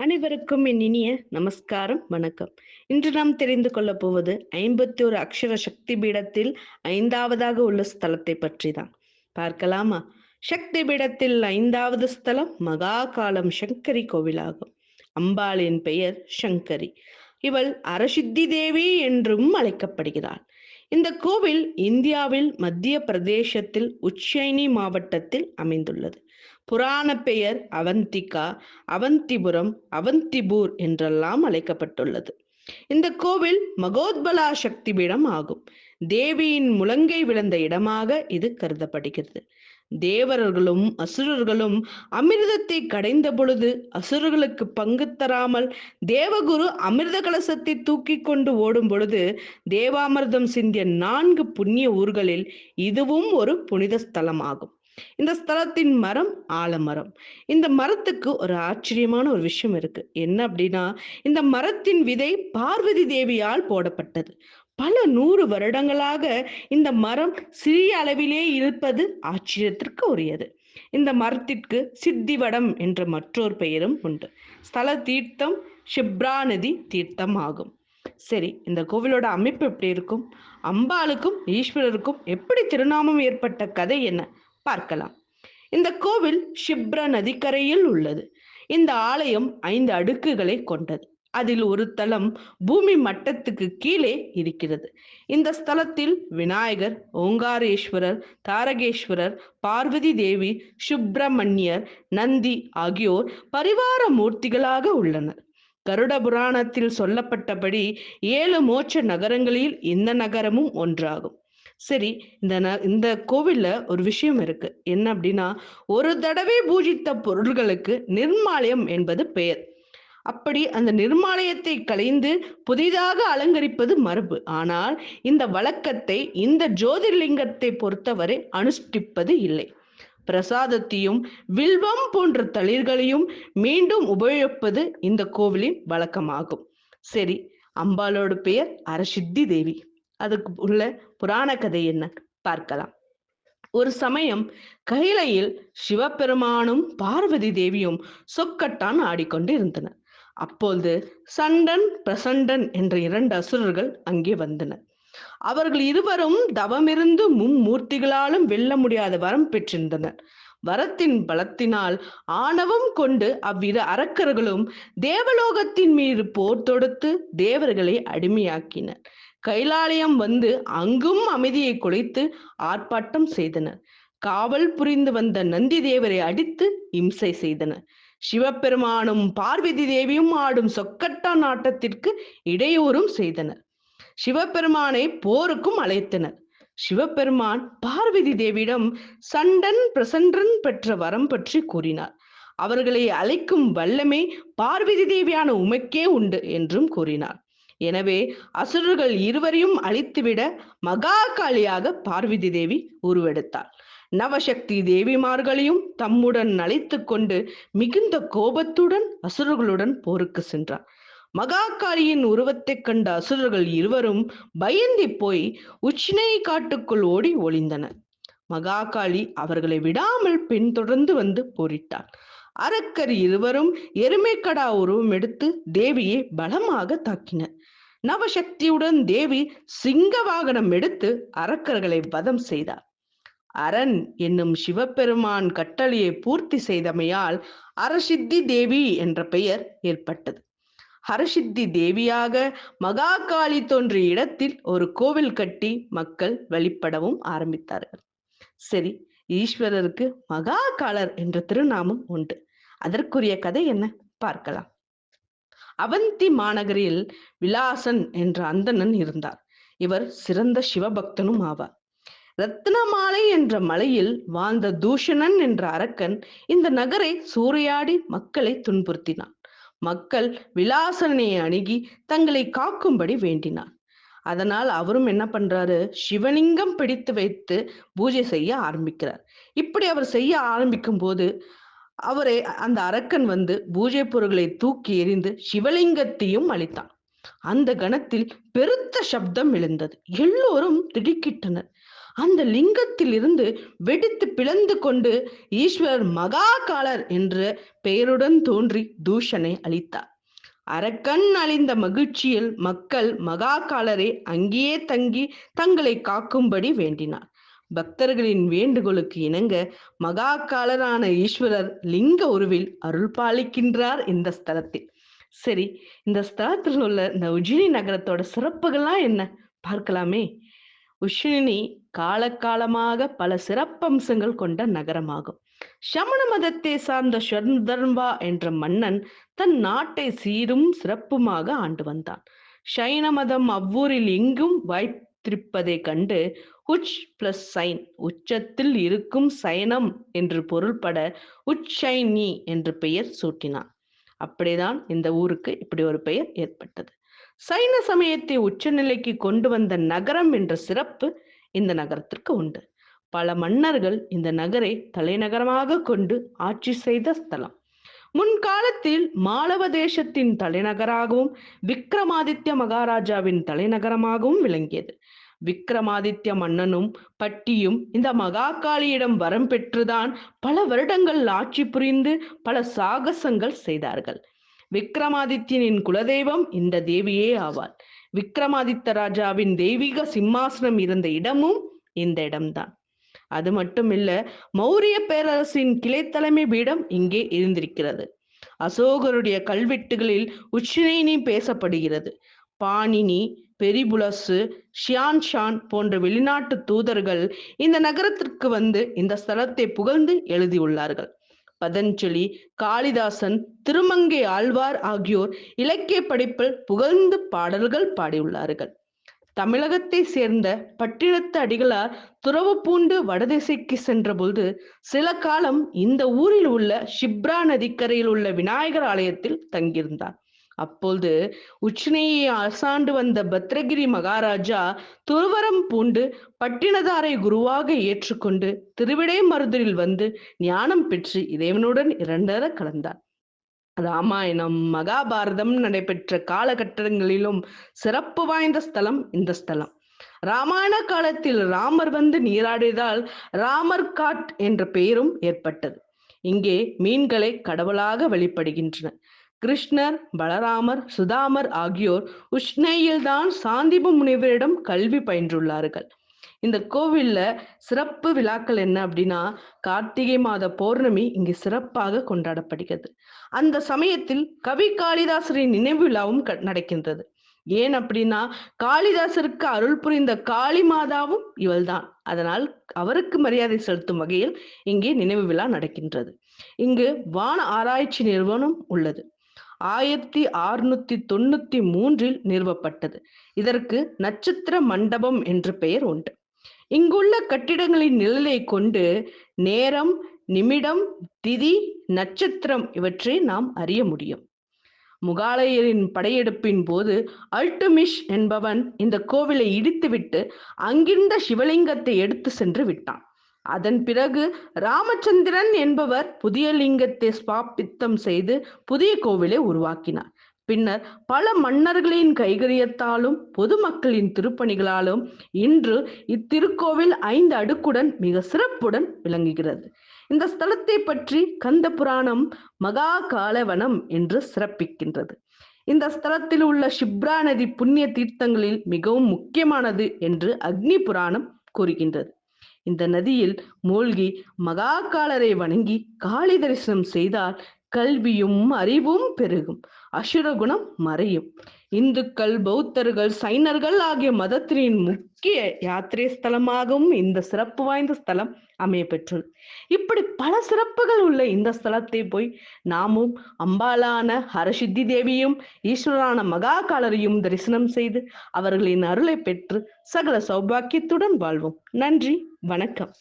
அனைவருக்கும் என் இனிய நமஸ்காரம் வணக்கம். இன்று நாம் தெரிந்து கொள்ளப் போவது ஐம்பத்தி ஒரு அக்ஷர சக்தி பீடத்தில் ஐந்தாவதாக உள்ள ஸ்தலத்தை பற்றி தான் பார்க்கலாமா? சக்தி பீடத்தில் ஐந்தாவது ஸ்தலம் மகாகாலம் சங்கரி கோவிலாகும். அம்பாளின் பெயர் சங்கரி. இவள் அரசித்தி தேவி என்றும் அழைக்கப்படுகிறாள். இந்த கோவில் இந்தியாவில் மத்திய பிரதேசத்தில் உச்சைனி மாவட்டத்தில் அமைந்துள்ளது. புராண பெயர் அவந்திகா அவந்திபுரம் அவந்திபூர் என்றெல்லாம் அழைக்கப்பட்டுள்ளது. இந்த கோவில் மகோத்பலா சக்தி பீடம் ஆகும். தேவியின் முழங்கை விழுந்த இடமாக இது கருதப்படுகிறது. தேவர்களும் அசுரர்களும் அமிர்தத்தை கடைந்த பொழுது அசுரர்களுக்கு பங்கு தராமல் தேவகுரு அமிர்த கலசத்தை தூக்கி கொண்டு ஓடும் பொழுது தேவாமிர்தம் சிந்திய நான்கு புண்ணிய ஊர்களில் இதுவும் ஒரு புனித ஸ்தலமாகும். இந்த ஸ்தலத்தின் மரம் ஆலமரம். இந்த மரத்துக்கு ஒரு ஆச்சரியமான ஒரு விஷயம் இருக்கு. என்ன அப்படின்னா இந்த மரத்தின் விதை பார்வதி தேவியால் போடப்பட்டது. பல நூறு வருடங்களாக இந்த மரம் சிறிய அளவிலே இருப்பது ஆச்சரியத்திற்கு உரியது. இந்த மரத்திற்கு சித்திவடம் என்ற மற்றொரு பெயரும் உண்டு. ஸ்தல தீர்த்தம் ஷிப்ரா நதி தீர்த்தம் ஆகும். சரி இந்த கோவிலோட அமைப்பு எப்படி இருக்கும்? அம்பாளுக்கும் ஈஸ்வரருக்கும் எப்படி திருநாமம் ஏற்பட்ட கதை என்ன? பார்க்கலாம். இந்த கோவில் ஷிப்ர நதிக்கரையில் உள்ளது. இந்த ஆலயம் ஐந்து அடுக்குகளை கொண்டது. அதில் ஒரு தளம் பூமி மட்டத்துக்கு கீழே இருக்கிறது. இந்த ஸ்தலத்தில் விநாயகர் ஓங்காரேஸ்வரர் தாரகேஸ்வரர் பார்வதி தேவி சுப்பிரமணியர் நந்தி ஆகியோர் பரிவார மூர்த்திகளாக உள்ளனர். கருட புராணத்தில் சொல்லப்பட்டபடி ஏழு மோட்ச நகரங்களில் இந்த நகரமும் ஒன்றாகும். சரி இந்த ந இந்த கோவில்ல ஒரு விஷயம் இருக்கு. என்ன அப்படின்னா ஒரு தடவை பூஜித்த பொருள்களுக்கு நிர்மாலயம் என்பது பெயர். அப்படி அந்த நிர்மாலயத்தை கலைந்து புதிதாக அலங்கரிப்பது மரபு. ஆனால் இந்த வழக்கத்தை இந்த ஜோதிர்லிங்கத்தை பொறுத்தவரை அனுஷ்டிப்பது இல்லை. பிரசாதத்தையும் வில்வம் போன்ற தளிர்களையும் மீண்டும் உபயோகிப்பது இந்த கோவிலின் வழக்கமாகும். சரி அம்பாளோட பெயர் அரசித்தி தேவி. அதுக்கு உள்ள புராண கதை என்ன? பார்க்கலாம். ஒரு சமயம் கைலையில் சிவபெருமானும் பார்வதி தேவியும் சொக்கட்டான் ஆடிக்கொண்டு இருந்தனர். அப்பொழுது சண்டன் பிரசண்டன் என்ற இரண்டு அசுரர்கள் அங்கே வந்தனர். அவர்கள் இருவரும் தவமிருந்து மும்மூர்த்திகளாலும் வெல்ல முடியாத வரம் பெற்றிருந்தனர். வரத்தின் பலத்தினால் ஆணவம் கொண்டு அவ்விரு அரக்கர்களும் தேவலோகத்தின் மீது போர் தொடுத்து தேவர்களை அடிமையாக்கினர். கைலாலயம் வந்து அங்கும் அமைதியை குலைத்து ஆர்ப்பாட்டம் செய்தனர் காவல் புரிந்து வந்த நந்தி தேவரை அடித்து இம்சை செய்தனர் சிவபெருமானும் பார்வதி தேவியும் ஆடும் சொக்கட்டான் ஆட்டத்திற்கு இடையூறும் செய்தனர். சிவபெருமானை போருக்கும் அழைத்தனர். சிவபெருமான் பார்வதி தேவியிடம் சண்டன் பிரசண்டன் பெற்ற வரம் பற்றி கூறினார். அவர்களை அழைக்கும் வல்லமே பார்வதி தேவியான உமைக்கே உண்டு என்றும் கூறினார். எனவே அசுரர்கள் இருவரையும் அழித்துவிட மகாகாளியாக பார்வதி தேவி உருவெடுத்தாள். நவசக்தி தேவிமார்களையும் தம்முடன் அழைத்து கொண்டு மிகுந்த கோபத்துடன் அசுரர்களுடன் போருக்கு சென்றார். மகாகாளியின் உருவத்தைக் கண்ட அசுரர்கள் இருவரும் பயந்தி போய் உச்சினை காட்டுக்குள் ஓடி ஒளிந்தனர். மகாகாளி அவர்களை விடாமல் பின்தொடர்ந்து வந்து போரிட்டார். அரக்கர் இருவரும் எருமைக்கடா உருவம் எடுத்து தேவியை பலமாக தாக்கினர். நவசக்தியுடன் தேவி சிங்க வாகனம் எடுத்து அரக்கர்களை வதம் செய்தார். அரண் என்னும் சிவபெருமான் கட்டளையை பூர்த்தி செய்தமையால் அரசித்தி தேவி என்ற பெயர் ஏற்பட்டது. ஹரசித்தி தேவியாக மகாகாளி தோன்றிய இடத்தில் ஒரு கோவில் கட்டி மக்கள் வழிபடவும் ஆரம்பித்தார்கள். சரி ஈஸ்வரருக்கு மகாகாலர் என்ற திருநாமம் உண்டு. அதற்குரிய கதை என்ன? பார்க்கலாம். அவந்தி மாநகரில் விலாசன் என்ற அந்தணன் இருந்தார். இவர் சிறந்த சிவபக்தனும் ஆவார். ரத்னமாலை என்ற மலையில் வாழ்ந்த தூஷணன் என்ற அரக்கன் இந்த நகரை சூறையாடி மக்களை துன்புறுத்தினான். மக்கள் விலாசனை அணுகி தங்களை காக்கும்படி வேண்டினான் அதனால் அவரும் என்ன பண்றாரு? சிவலிங்கம் பிடித்து வைத்து பூஜை செய்ய ஆரம்பிக்கிறார். இப்படி அவர் செய்ய ஆரம்பிக்கும் போது அவரை அந்த அரக்கன் வந்து பூஜை பொருட்களை தூக்கி எறிந்து சிவலிங்கத்தையும் அளித்தான் அந்த கணத்தில் பெருத்த சப்தம் எழுந்தது. எல்லோரும் திடுக்கிட்டனர். அந்த லிங்கத்தில் இருந்து வெடித்து பிளந்து கொண்டு ஈஸ்வரர் மகாகாலர் என்ற பெயருடன் தோன்றி தூஷனை அளித்தார் அரக்கன் அழிந்த மகிழ்ச்சியில் மக்கள் மகாகாலரை அங்கேயே தங்கி தங்களை காக்கும்படி வேண்டினார். பக்தர்களின் வேண்டுகோளுக்கு இணங்க மகாகாலரான ஈஸ்வரர் லிங்க உருவில் அருள் பாலிக்கின்றார் இந்த ஸ்தலத்தில். சரி இந்த ஸ்தலத்தில் உள்ள இந்த உஜ்ஜினி நகரத்தோட சிறப்புகள்லாம் என்ன? பார்க்கலாமே. உஷினி காலகாலமாக பல சிறப்பம்சங்கள் கொண்ட நகரமாகும். சமண மதத்தை சார்ந்த ஸ்வர்தர்வா என்ற மன்னன் தன் நாட்டை சீரும் சிறப்புமாக ஆண்டு வந்தான். சைன மதம் அவ்வூரில் எங்கும் வாய்த்திருப்பதை கண்டு உச் பிளஸ் சைன் உச்சத்தில் இருக்கும் சைனம் என்று பொருள்பட உச்சைனி என்று பெயர் சூட்டினான். அப்படிதான் இந்த ஊருக்கு இப்படி ஒரு பெயர் ஏற்பட்டது. சைன சமயத்தை உச்சநிலைக்கு கொண்டு வந்த நகரம் என்ற சிறப்பு இந்த நகரத்திற்கு உண்டு. பல மன்னர்கள் இந்த நகரை தலைநகரமாக கொண்டு ஆட்சி செய்த ஸ்தலம். முன்காலத்தில் மாளவ தேசத்தின் தலைநகராகவும் விக்ரமாதித்ய மகாராஜாவின் தலைநகரமாகவும் விளங்கியது. விக்ரமாதித்ய மன்னனும் பட்டியும் இந்த மகாகாளியிடம் வரம் பெற்றுதான் பல வருடங்கள் ஆட்சி புரிந்து பல சாகசங்கள் செய்தார்கள். விக்ரமாதித்யனின் குலதெய்வம் இந்த தேவியே ஆவாள். விக்ரமாதித்த ராஜாவின் தெய்வீக சிம்மாசனம் இருந்த இடமும் இந்த இடம்தான். அது மட்டுமில்ல மௌரிய பேரரசின் கிளை தலைமை பீடம் இங்கே இருந்திருக்கிறது. அசோகருடைய கல்வெட்டுகளில் உச்சினேனி பேசப்படுகிறது. பாணினி பெரிபுலசு ஷியான் ஷான் போன்ற வெளிநாட்டு தூதர்கள் இந்த நகரத்திற்கு வந்து இந்த ஸ்தலத்தை புகழ்ந்து எழுதியுள்ளார்கள். பதஞ்சலி காளிதாசன் திருமங்கை ஆழ்வார் ஆகியோர் இலக்கிய படிப்பில் புகழ்ந்து பாடல்கள் பாடியுள்ளார்கள். தமிழகத்தை சேர்ந்த பட்டினத்து அடிகளார் துறவு பூண்டு வடதிசைக்கு சென்றபோது சில காலம் இந்த ஊரில் உள்ள ஷிப்ரா நதிக்கரையில் உள்ள விநாயகர் ஆலயத்தில் தங்கியிருந்தார். அப்பொழுது உச்சினையை அசாண்டு வந்த பத்ரகிரி மகாராஜா துருவரம் பூண்டு பட்டினதாரை குருவாக ஏற்றுக்கொண்டு திருவிடை மருதரில் வந்து ஞானம் பெற்று இறைவனுடன் இரண்டர கலந்தார். ராமாயணம் மகாபாரதம் நடைபெற்ற காலகட்டங்களிலும் சிறப்பு வாய்ந்த ஸ்தலம் இந்த ஸ்தலம். ராமாயண காலத்தில் ராமர் வந்து நீராடியதால் ராமர் காட் என்ற பெயரும் ஏற்பட்டது. இங்கே மீன்களை கடவுளாக வெளிப்படுகின்றன கிருஷ்ணர் பலராமர் சுதாமர் ஆகியோர் உஷ்ணையில்தான் சாந்திப முனிவரிடம் கல்வி பயின்றுள்ளார்கள். இந்த கோவில்ல சிறப்பு விழாக்கள் என்ன அப்படின்னா கார்த்திகை மாத பௌர்ணமி இங்கு சிறப்பாக கொண்டாடப்படுகிறது. அந்த சமயத்தில் கவி காளிதாசரின் நினைவு விழாவும் நடக்கின்றது. ஏன் அப்படின்னா காளிதாசருக்கு அருள் புரிந்த காளி மாதாவும் இவள்தான். அதனால் அவருக்கு மரியாதை செலுத்தும் வகையில் இங்கே நினைவு விழா நடக்கின்றது. இங்கு வான ஆராய்ச்சி நிறுவனம் உள்ளது. ஆயிரத்தி அறுநூத்தி தொண்ணூத்தி மூன்றில் நிறுவப்பட்டது. இதற்கு நட்சத்திர மண்டபம் என்று பெயர் உண்டு. இங்குள்ள கட்டிடங்களின் நிழலை கொண்டு நேரம் நிமிடம் திதி நட்சத்திரம் இவற்றை நாம் அறிய முடியும். முகாலயரின் படையெடுப்பின் போது அல்டுமிஷ் என்பவன் இந்த கோவிலை இடித்துவிட்டு அங்கிருந்த சிவலிங்கத்தை எடுத்து சென்று விட்டான். அதன் பிறகு ராமச்சந்திரன் என்பவர் புதிய லிங்கத்தை ஸ்தாபித்தம் செய்து புதிய கோவிலை உருவாக்கினார். பின்னர் பல மன்னர்களின் கைகரியத்தாலும் பொதுமக்களின் திருப்பணிகளாலும் இன்று இத்திருக்கோவில் ஐந்து அடுக்குடன் மிக சிறப்புடன் விளங்குகிறது. இந்த ஸ்தலத்தை பற்றி கந்த புராணம் மகா காலவனம் என்று சிறப்பிக்கின்றது. இந்த ஸ்தலத்தில் உள்ள சிப்ரா நதி புண்ணிய தீர்த்தங்களில் மிகவும் முக்கியமானது என்று அக்னி புராணம் கூறுகின்றது. இந்த நதியில் மூழ்கி மகாகாலரை வணங்கி காளி தரிசனம் செய்தால் கல்வியும் அறிவும் பெருகும். அசுரகுணம் மறையும். இந்துக்கள் பௌத்தர்கள் சைனர்கள் ஆகிய மதத்தினின் முக்கிய யாத்திரை ஸ்தலமாகவும் இந்த சிறப்பு வாய்ந்த ஸ்தலம் அமைய பெற்றுள்ளது இப்படி பல சிறப்புகள் உள்ள இந்த ஸ்தலத்தை போய் நாமும் அம்பாலான ஹரசித்தி தேவியும் ஈஸ்வரான மகாகாலரையும் தரிசனம் செய்து அவர்களின் அருளை பெற்று சகல சௌபாக்கியத்துடன் வாழ்வோம். நன்றி வணக்கம்.